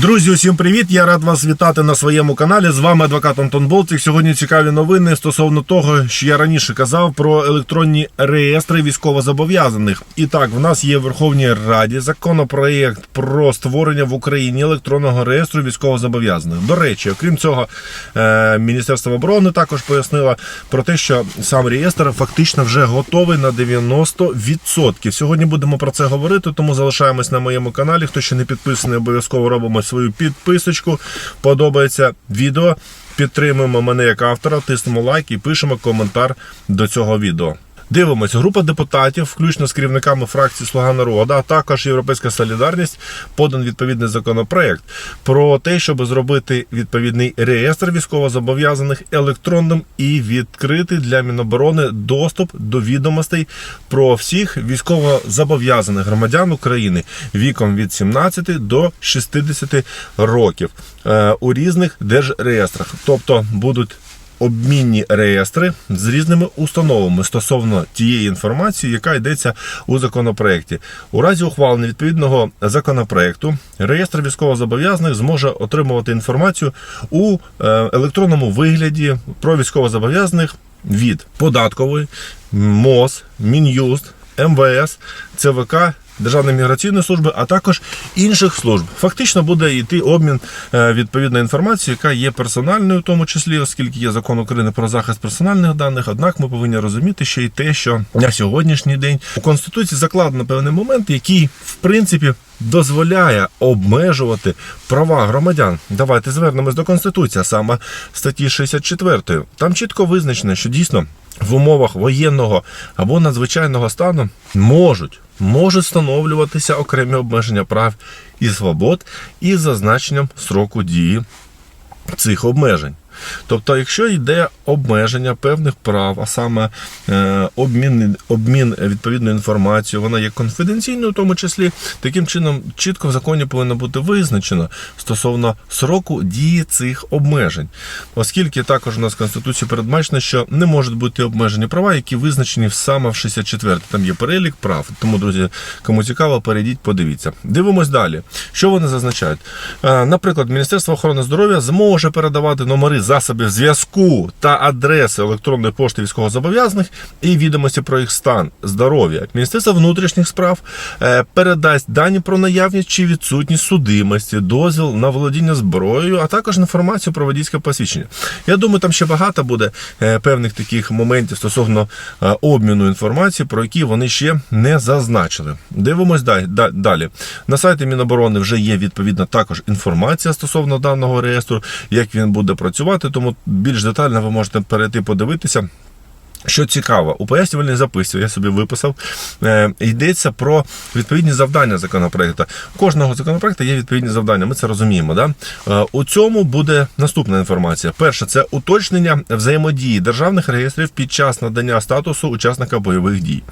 Друзі, усім привіт! Я рад вас вітати на своєму каналі. З вами адвокат Антон Болтик. Сьогодні цікаві новини стосовно того, що я раніше казав про електронні реєстри військовозобов'язаних. І так, в нас є в Верховній Раді законопроєкт про створення в Україні електронного реєстру військовозобов'язаних. До речі, окрім цього, е, Міністерство оборони також пояснило про те, що сам реєстр фактично вже готовий на 90%. Сьогодні будемо про це говорити, тому залишаємось на моєму каналі. Хто ще не підписаний, обов'язково робимо свою підписочку. Подобається відео. Підтримуємо мене як автора, тиснемо лайк і пишемо коментар до цього відео. Дивимось, група депутатів, включно з керівниками фракції Слуга народу, а також Європейська Солідарність, подан відповідний законопроект про те, щоб зробити відповідний реєстр військовозобов'язаних електронним і відкрити для Міноборони доступ до відомостей про всіх військовозобов'язаних громадян України віком від 17 до 60 років е, у різних держреєстрах, тобто будуть обмінні реєстри з різними установами стосовно тієї інформації, яка йдеться у законопроекті. У разі ухвалення відповідного законопроекту реєстр військовозобов'язаних зможе отримувати інформацію у е, електронному вигляді про військовозобов'язаних від податкової, МОЗ, Мін'юст, МВС, ЦВК. Державної міграційної служби, а також інших служб. Фактично буде йти обмін е, відповідної інформації, яка є персональною, в тому числі, оскільки є закон України про захист персональних даних. Однак ми повинні розуміти ще й те, що на сьогоднішній день у конституції закладено певний момент, який в принципі дозволяє обмежувати права громадян. Давайте звернемось до конституції, саме статті 64. Там чітко визначено, що дійсно в умовах воєнного або надзвичайного стану можуть можуть встановлюватися окремі обмеження прав і свобод із зазначенням сроку дії цих обмежень. Тобто, якщо йде обмеження певних прав, а саме е, обмін, обмін відповідною інформацією, вона є конфіденційною, в тому числі таким чином чітко в законі повинно бути визначено стосовно сроку дії цих обмежень, оскільки також у нас в Конституції передбачено, що не можуть бути обмежені права, які визначені саме в 64 Там є перелік прав. Тому, друзі, кому цікаво, перейдіть, подивіться. Дивимось далі. Що вони зазначають? Е, Наприклад, Міністерство охорони здоров'я зможе передавати номери засобів зв'язку та адреси електронної пошти військовозобов'язаних і відомості про їх стан здоров'я. Міністерство внутрішніх справ е, передасть дані про наявність чи відсутність судимості, дозвіл на володіння зброєю, а також інформацію про водійське посвідчення. Я думаю, там ще багато буде е, певних таких моментів стосовно е, обміну інформації, про які вони ще не зазначили. Дивимось далі. далі. На сайті Міноборони вже є відповідна також інформація стосовно даного реєстру, як він буде працювати, тому більш детально ви можете перейти подивитися. Що цікаво, у пояснювальній записці я собі виписав, е, йдеться про відповідні завдання законопроекту. Кожного законопроекту є відповідні завдання, ми це розуміємо. Да? Е, у цьому буде наступна інформація. Перше, це уточнення взаємодії державних реєстрів під час надання статусу учасника бойових дій.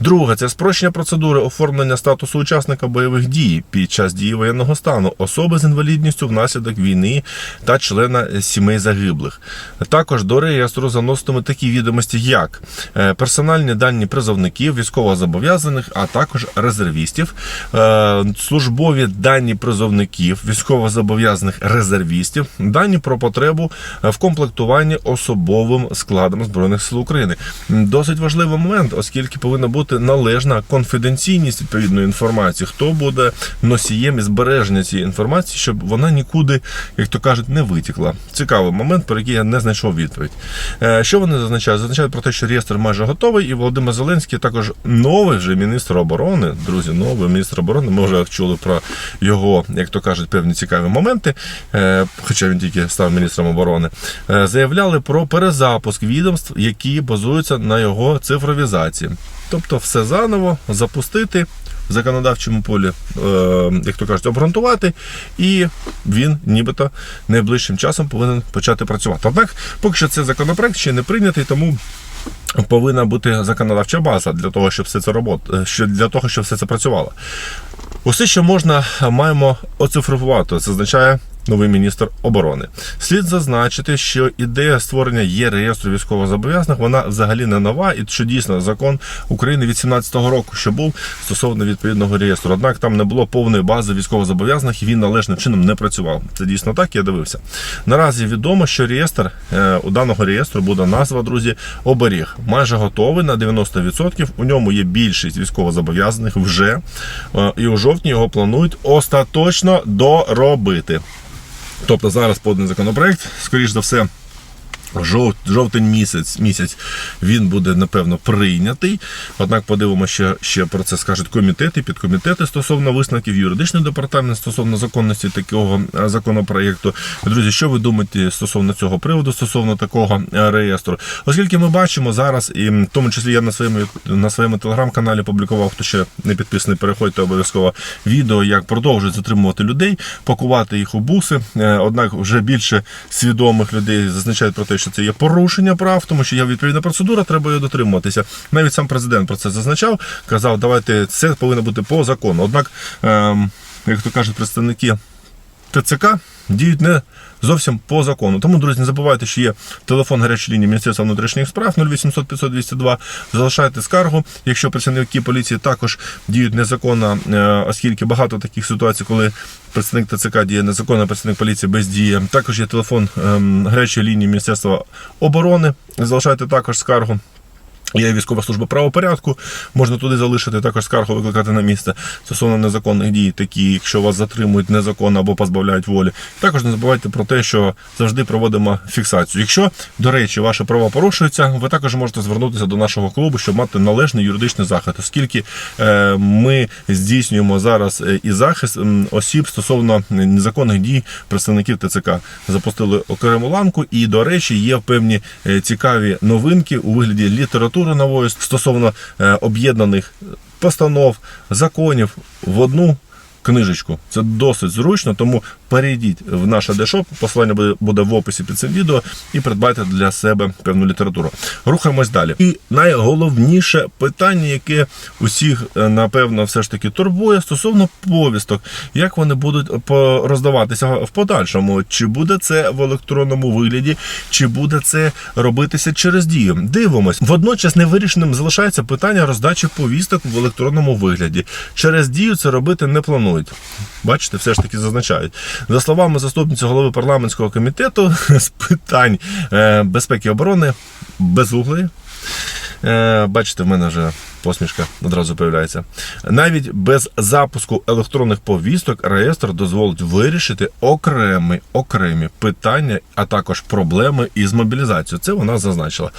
Друге, це спрощення процедури оформлення статусу учасника бойових дій під час дії воєнного стану, особи з інвалідністю внаслідок війни та члена сімей загиблих. Також до реєстру заноситимуть такі відомості, як е, персональні дані призовників, військовозобов'язаних, а також резервістів, е, службові дані призовників, військовозобов'язаних резервістів, дані про потребу в комплектуванні особовим складом збройних сил України. Досить важливий момент, оскільки повинна бути належна конфіденційність відповідної інформації. Хто буде носієм і збереження цієї інформації, щоб вона нікуди, як то кажуть, не витікла. Цікавий момент, про який я не знайшов відповідь. Е, Що вони зазначають? Зазначають про те, що реєстр майже готовий, і Володимир Зеленський також новий вже міністр оборони. Друзі, новий міністр оборони. Ми вже чули про його, як то кажуть, певні цікаві моменти, е, хоча він тільки став міністром оборони. е, Заявляли про перезапуск відомств, які базуються на його цифровізації. Тобто, все заново запустити. В законодавчому полі, е, як то кажуть, обґрунтувати, і він нібито найближчим часом повинен почати працювати. Однак, поки що цей законопроект ще не прийнятий, тому повинна бути законодавча база для того, щоб все це робот, що для того, щоб все це працювало. Усе, що можна, маємо оцифрувати. Це означає новий міністр оборони. Слід зазначити, що ідея створення є реєстру військовозобов'язаних, вона взагалі не нова, і що дійсно закон України від 17-го року, що був стосовно відповідного реєстру. Однак там не було повної бази військовозобов'язаних, і він належним чином не працював. Це дійсно так. Я дивився. Наразі відомо, що реєстр е, у даного реєстру буде назва, друзі, оберіг. Майже готовий на 90%. У ньому є більшість військовозобов'язаних вже. Е, І у жовтні його планують остаточно доробити. Тобто зараз поданий законопроект, скоріш за все. Жов, жовтень місяць місяць він буде напевно прийнятий. Однак подивимося, ще, ще про це скажуть комітети, підкомітети стосовно висновків, юридичний департамент стосовно законності такого е, законопроекту. Друзі, що ви думаєте стосовно цього приводу, стосовно такого е, реєстру? Оскільки ми бачимо зараз, і в тому числі я на своєму на своєму телеграм-каналі публікував, хто ще не підписаний, переходьте обов'язково відео, як продовжують затримувати людей, пакувати їх у буси. Е, Однак вже більше свідомих людей зазначають про те, що це є порушення прав, тому що є відповідна процедура, треба її дотримуватися. Навіть сам президент про це зазначав, казав, давайте це повинно бути по закону. Однак, ем, як то кажуть представники ТЦК, діють не зовсім по закону. Тому, друзі, не забувайте, що є телефон гарячої лінії Міністерства внутрішніх справ 0800 500 202. Залишайте скаргу. Якщо працівники поліції також діють незаконно, е, оскільки багато таких ситуацій, коли представник ТЦК діє незаконно, працівник поліції бездіє. Також є телефон ем, гарячої лінії Міністерства оборони. Залишайте також скаргу. Є військова служба правопорядку, можна туди залишити також скаргу викликати на місце стосовно незаконних дій, такі, якщо вас затримують незаконно або позбавляють волі. Також не забувайте про те, що завжди проводимо фіксацію. Якщо, до речі, ваші права порушуються, ви також можете звернутися до нашого клубу, щоб мати належний юридичний захист, оскільки е, ми здійснюємо зараз е, і захист осіб стосовно незаконних дій представників ТЦК. Запустили окрему ланку, і, до речі, є певні е, цікаві новинки у вигляді літератури нової стосовно е, об'єднаних постанов, законів в одну. Книжечку це досить зручно, тому перейдіть в наш адешоп, посилання буде, в описі під цим відео, і придбайте для себе певну літературу. Рухаємось далі. І найголовніше питання, яке усіх е, напевно все ж таки турбує стосовно повісток, як вони будуть по- роздаватися в подальшому, чи буде це в електронному вигляді, чи буде це робитися через дію. Дивимось. Водночас невирішеним залишається питання роздачі повісток в електронному вигляді. Через дію це робити не планують. Бачите, все ж таки зазначають. За словами заступниці голови парламентського комітету з питань е, безпеки і оборони безуглої. Е, Бачите, в мене вже посмішка одразу появляється. Навіть без запуску електронних повісток реєстр дозволить вирішити окремі, окремі питання, а також проблеми із мобілізацією. Це вона зазначила.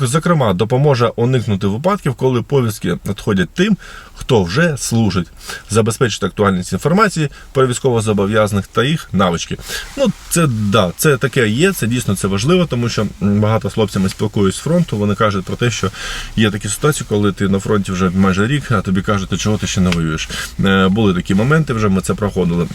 Зокрема, допоможе уникнути випадків, коли повістки надходять тим, хто вже служить, забезпечити актуальність інформації про військовозобов'язаних та їх навички. Ну, це да, це таке є, це дійсно це важливо, тому що багато з хлопцями спілкуюсь з фронту. Вони кажуть про те, що є такі ситуації, коли ти на фронті вже майже рік, а тобі кажуть, «Ти чого ти ще не воюєш. Е, Були такі моменти, вже ми це проходили.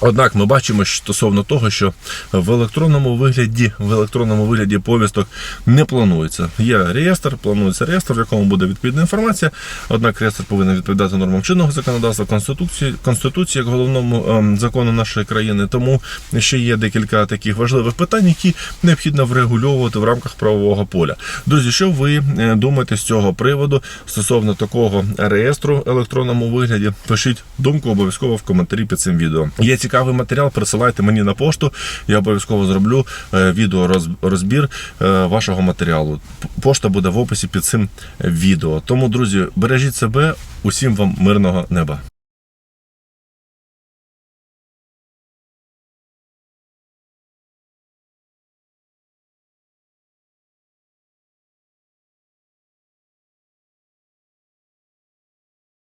Однак ми бачимо стосовно того, що в електронному вигляді в електронному вигляді повісток не планується. Є реєстр, планується реєстр, в якому буде відповідна інформація. Однак реєстр повинен відповідати нормам чинного законодавства, конституції, конституції як головному ем, закону нашої країни. Тому ще є декілька таких важливих питань, які необхідно врегульовувати в рамках правового поля. Друзі, що ви е, думаєте з цього приводу стосовно такого реєстру в електронному вигляді? Пишіть думку обов'язково в коментарі під цим відео. Є цікавий матеріал, присилайте мені на пошту. Я обов'язково зроблю е, відео розбір е, вашого матеріалу. Пошта буде в описі під цим відео. Тому, друзі, бережіть себе, усім вам мирного неба.